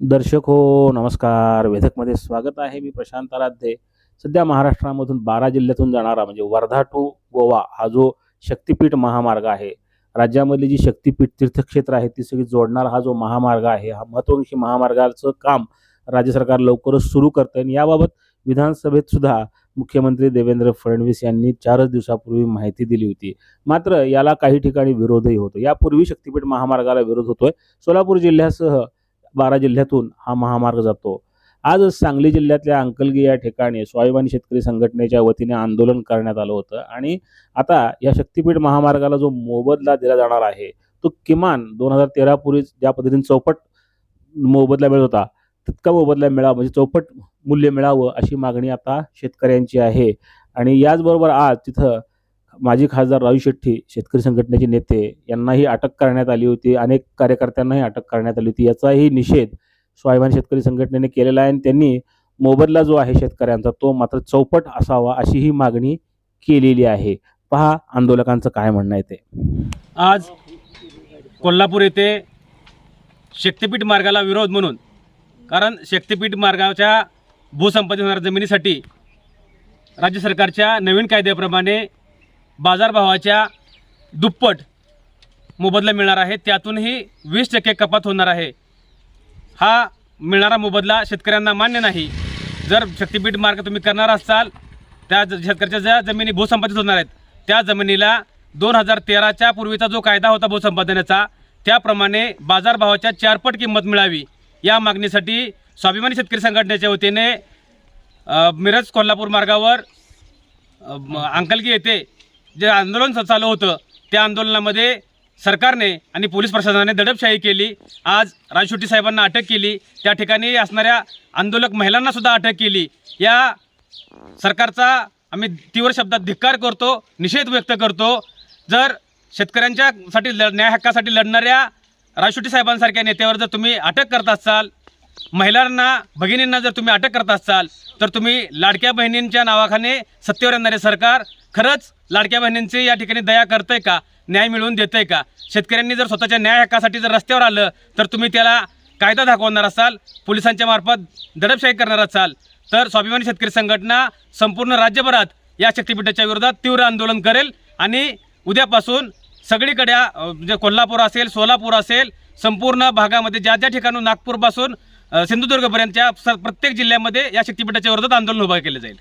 दर्शक हो नमस्कार. वेधकमध्ये स्वागत आहे. मी प्रशांत आराध्ये. सध्या महाराष्ट्रामधून बारा जिल्ह्यातून जाणारा म्हणजे वर्धा टू गोवा हा जो शक्तिपीठ महामार्ग आहे राज्यामधली जी शक्तिपीठ तीर्थक्षेत्र आहेत ती सगळी जोडणारा हा जो महामार्ग आहे हा महत्वाकांक्षी महामार्गाचं काम राज्य सरकार लवकरच सुरू करतं आणि याबाबत विधानसभेत सुद्धा मुख्यमंत्री देवेंद्र फडणवीस यांनी चारच दिवसापूर्वी माहिती दिली होती. मात्र याला काही ठिकाणी विरोधही होतो. यापूर्वी शक्तीपीठ महामार्गाला विरोध होतोय. सोलापूर जिल्ह्यासह बारा जिल्ह्यातून हा महामार्ग जातो. आज सांगली जिल्ह्यातल्या अंकलगी या ठिकाणी स्वाभिमानी शेतकरी संघटनेच्या वतीने आंदोलन करण्यात आलं होतं आणि आता या शक्तिपीठ महामार्गाला जो मोबदला दिला जाणार आहे तो किमान दोन हजार तेरापूर्वी ज्या पद्धतीने चौपट मोबदला मिळत होता तितका मोबदला मिळावा म्हणजे चौपट मूल्य मिळावं अशी मागणी आता शेतकऱ्यांची आहे. आणि याचबरोबर आज तिथं माजी खासदार राजू शेट्टी शेतकरी संघटनेचे नेते यांनाही अटक करण्यात आली होती. अनेक कार्यकर्त्यांनाही अटक करण्यात आली होती. याचाही निषेध स्वाभिमान शेतकरी संघटनेने केलेला आहे आणि त्यांनी मोबदला जो आहे शेतकऱ्यांचा तो मात्र चौपट असावा अशी ही मागणी केलेली आहे. पहा आंदोलकांचं काय म्हणणं आहे ते. आज कोल्हापूर येथे शक्तीपीठ मार्गाला विरोध म्हणून कारण शक्तीपीठ मार्गाच्या भूसंपादन होणाऱ्या जमिनीसाठी राज्य सरकारच्या नवीन कायद्याप्रमाणे बाजारभावाच्या दुप्पट मोबदला मिळणार आहे. त्यातूनही वीस टक्के कपात होणार आहे. हा मिळणारा मोबदला शेतकऱ्यांना मान्य नाही. जर शक्तिपीठ मार्ग तुम्ही करणार असाल त्या ज- शेतकऱ्याच्या ज्या जमिनी भूसंपादित होणार आहेत त्या जमिनीला दोन हजार तेराच्या पूर्वीचा जो कायदा होता भूसंपादनाचा त्याप्रमाणे बाजारभावाच्या चारपट किंमत मिळावी. या मागणीसाठी स्वाभिमानी शेतकरी संघटनेच्या वतीने मिरज कोल्हापूर मार्गावर अंकलगी येथे जे आंदोलन चालू होतं त्या आंदोलनामध्ये सरकारने आणि पोलीस प्रशासनाने दडपशाही केली. आज राजशेट्टी साहेबांना अटक केली. त्या ठिकाणी असणाऱ्या आंदोलक महिलांनासुद्धा अटक केली. या सरकारचा आम्ही तीव्र शब्दात धिक्कार करतो निषेध व्यक्त करतो. जर शेतकऱ्यांच्यासाठी लढ न्याय हक्कासाठी लढणाऱ्या राजशेट्टी साहेबांसारख्या नेत्यावर जर तुम्ही अटक करत असाल महिलांना भगिनींना जर तुम्ही अटक करत असाल तर तुम्ही लाडक्या बहिणींच्या नावाखाने सत्तेवर येणारे सरकार खरंच लाडक्या बहिणींची या ठिकाणी दया करतंय का? न्याय मिळवून देतंय का? शेतकऱ्यांनी जर स्वतःच्या न्याय हक्कासाठी जर रस्त्यावर आलं तर तुम्ही त्याला कायदा दाखवणार असाल पोलिसांच्या मार्फत दडपशाही करणार असाल तर स्वाभिमानी शेतकरी संघटना संपूर्ण राज्यभरात या शक्तीपीठाच्या विरोधात तीव्र आंदोलन करेल आणि उद्यापासून सगळीकडे म्हणजे कोल्हापूर असेल सोलापूर असेल संपूर्ण भागामध्ये ज्या ज्या ठिकाणून नागपूरपासून सिंधुदुर्गपर्यंतच्या स- प्रत्येक जिल्ह्यामध्ये या शक्तीपीठाच्या विरोधात आंदोलन उभं केलं जाईल.